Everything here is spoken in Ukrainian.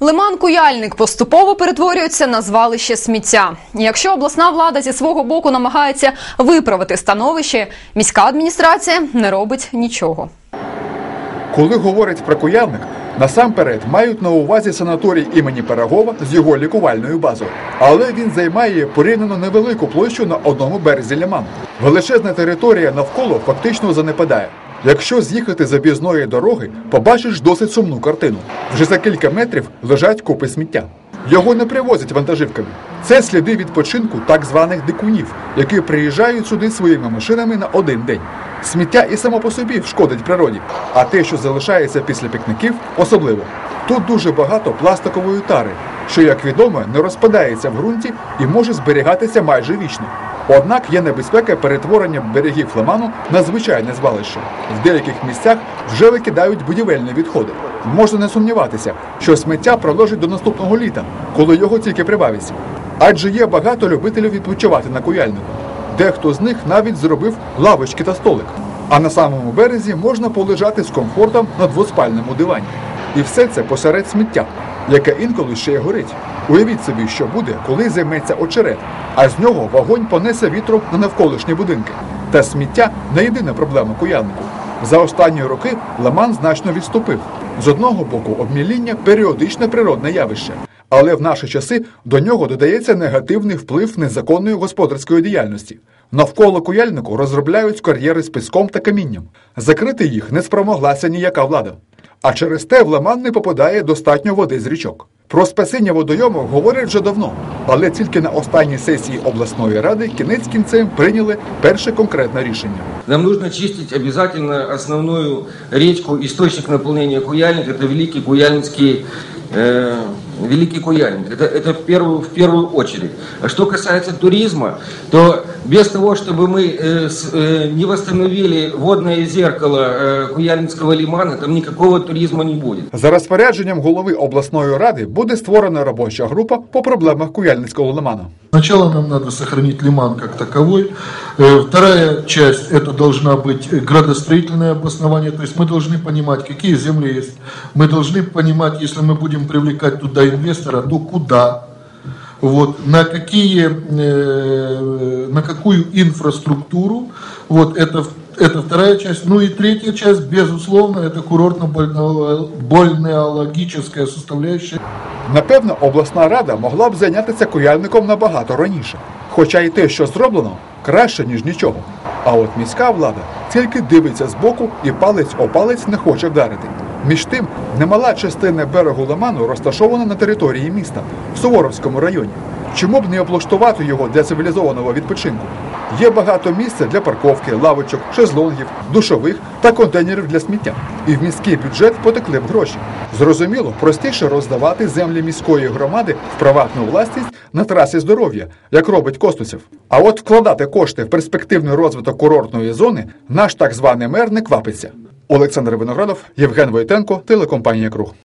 Лиман Куяльник поступово перетворюється на звалище сміття. Якщо обласна влада зі свого боку намагається виправити становище, міська адміністрація не робить нічого. Коли говорять про куявник, насамперед мають на увазі санаторій імені Пирогова з його лікувальною базою. Але він займає порівняно невелику площу на одному березі Ліману. Величезна територія навколо фактично занепадає. Якщо з'їхати з об'їзної дороги, побачиш досить сумну картину. Вже за кілька метрів лежать купи сміття. Його не привозять вантажівками. Це сліди відпочинку так званих дикунів, які приїжджають сюди своїми машинами на один день. Сміття і само по собі шкодить природі, а те, що залишається після пікників, особливо. Тут дуже багато пластикової тари, що, як відомо, не розпадається в ґрунті і може зберігатися майже вічно. Однак є небезпека перетворення берегів Лиману на звичайне звалище. В деяких місцях вже викидають будівельні відходи. Можна не сумніватися, що сміття проложить до наступного літа, коли його тільки прибавиться. Адже є багато любителів відпочивати на куяльнику. Дехто з них навіть зробив лавочки та столик. А на самому березі можна полежати з комфортом на двоспальному дивані. І все це посеред сміття, яке інколи ще й горить. Уявіть собі, що буде, коли займеться очерет, а з нього вогонь понесе вітром на навколишні будинки. Та сміття не єдина проблема куяльнику. За останні роки Ламан значно відступив. З одного боку, обміління періодичне природне явище. Але в наші часи до нього додається негативний вплив незаконної господарської діяльності. Навколо куяльнику розробляють кар'єри з піском та камінням. Закрити їх не спромоглася ніяка влада. А через те в Лиман не попадає достатньо води з річок. Про спасіння водойому говорять вже давно, але тільки на останній сесії обласної ради кінець кінцем прийняли перше конкретне рішення. Нам нужно чистить обязательно основную речку, источник наполнения Куяльник, это Великий Куяльнинский, э, Великий Куяльник. Это, это в, первую, в первую очередь. А что касается туризма, то без того, чтобы мы э, с- э, не восстановили водное зеркало э, Куяльнинского лимана, там никакого туризма не будет. За розпорядженням голови обласної ради буде створена робоча група по проблемах Куяльницького лиману. Сначала нам надо сохранить лиман как таковой. Э, Вторая часть это должна быть э, градостроительное обоснование. То есть мы должны понимать, какие земли есть. Мы должны понимать, если мы будем привлекать туда инвестора, то куда. Вот, на, какие, э, на какую инфраструктуру. Вот, это, это вторая часть. Ну и третья часть, безусловно, это курортно-больнеологическая составляющая. Напевно, обласна рада могла б зайнятися куяльником набагато раніше. Хоча й те, що зроблено, краще, ніж нічого. А от міська влада тільки дивиться збоку і палець о палець не хоче вдарити. Між тим, немала частина берегу Лиману розташована на території міста в Суворовському районі. Чому б не облаштувати його для цивілізованого відпочинку? Є багато місця для парковки, лавочок, шезлонгів, душових та контейнерів для сміття. І в міський бюджет потекли б гроші. Зрозуміло, простіше роздавати землі міської громади в приватну власність на трасі здоров'я, як робить Костусів. А от вкладати кошти в перспективний розвиток курортної зони наш так званий мер не квапиться. Олександр Виноградов, Євген Войтенко, телекомпанія Круг.